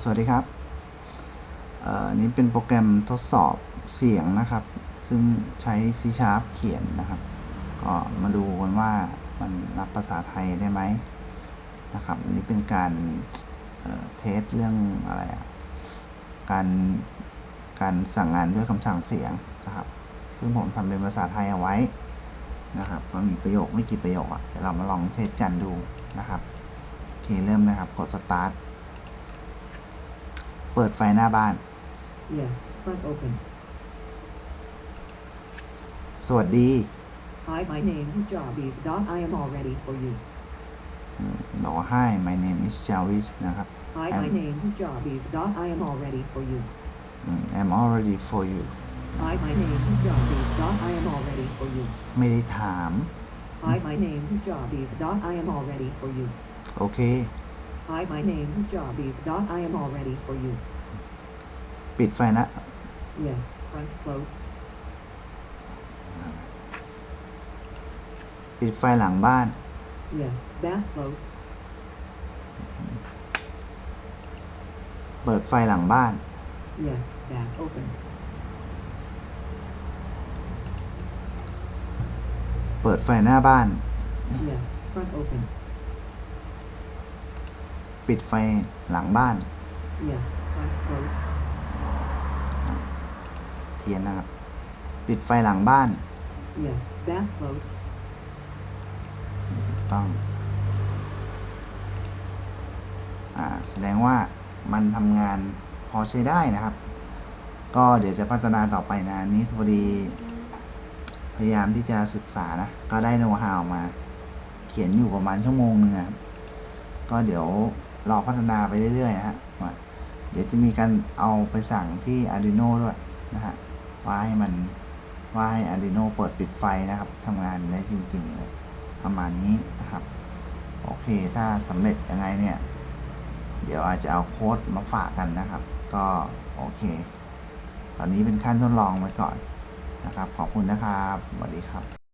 สวัสดีครับอันนี้เป็นโปรแกรมทดสอบเสียงนะครับ ซึ่งใช้ C Sharp เขียนนะครับ ก็มาดูกันว่ามันรับภาษาไทยได้ไหมนะครับนี้เป็นการเอ่อเทสเรื่องอะไรอะการการสั่งงานด้วยคำสั่งเสียงนะครับ ซึ่งผมทำเป็นภาษาไทยเอาไว้นะครับก็มีประโยคไม่กี่ประโยคอะเดี๋ยวเรามาลองเทสกันดูนะครับโอเคเริ่มนะครับ กด start เปิดไฟหน้าบ้าน Yes, front open. สวัสดี Hi, my name is Jarvis. Dot. I am all ready for you. อืมบอกว่า Hi my name is Jarvis นะครับ Hi, I'm- my name is Jarvis. Dot. I am all ready for you. อืม I'm already for you Hi, my name is Jarvis. Dot. I am all ready for you. ไม่ได้ถาม Hi, my name is Jarvis. Dot. I am all ready for you. โอเค Hi, my name is Jarvis. Dot. I am all ready for you. ปิดไฟนะ Yes, front close. ปิดไฟหลังบ้าน Yes, back close. เปิดไฟหลังบ้าน Yes, back open. เปิดไฟหน้าบ้าน Yes, front open. ปิดไฟหลังบ้าน Yes, front close. เพียนนะครับ ปิดไฟหลังบ้าน Yes, back close. ถูกต้อง อ่า แสดงว่ามันทำงานพอใช้ได้นะครับ ก็เดี๋ยวจะพัฒนาต่อไปนะอันนี้พอดี พยายามที่จะศึกษานะ ก็ได้โน้ตฮาวมา เขียนอยู่ประมาณชั่วโมงหนึงอะครับ ก็เดี๋ยว รอพัฒนาไปเรื่อยๆนะฮะเดี๋ยวจะมีการเอาไปสั่งที่ Arduino ด้วยนะฮะว่าให้มันว่าให้ Arduino เปิดปิดไฟนะครับทำงานได้จริงๆเลยประมาณนี้นะครับโอเคถ้าสำเร็จยังไงเนี่ย เดี๋ยวอาจจะเอาโค้ดมาฝากกันนะครับ ก็โอเค ตอนนี้เป็นขั้นทดลองไว้ก่อนนะครับ ขอบคุณนะครับสวัสดีครับ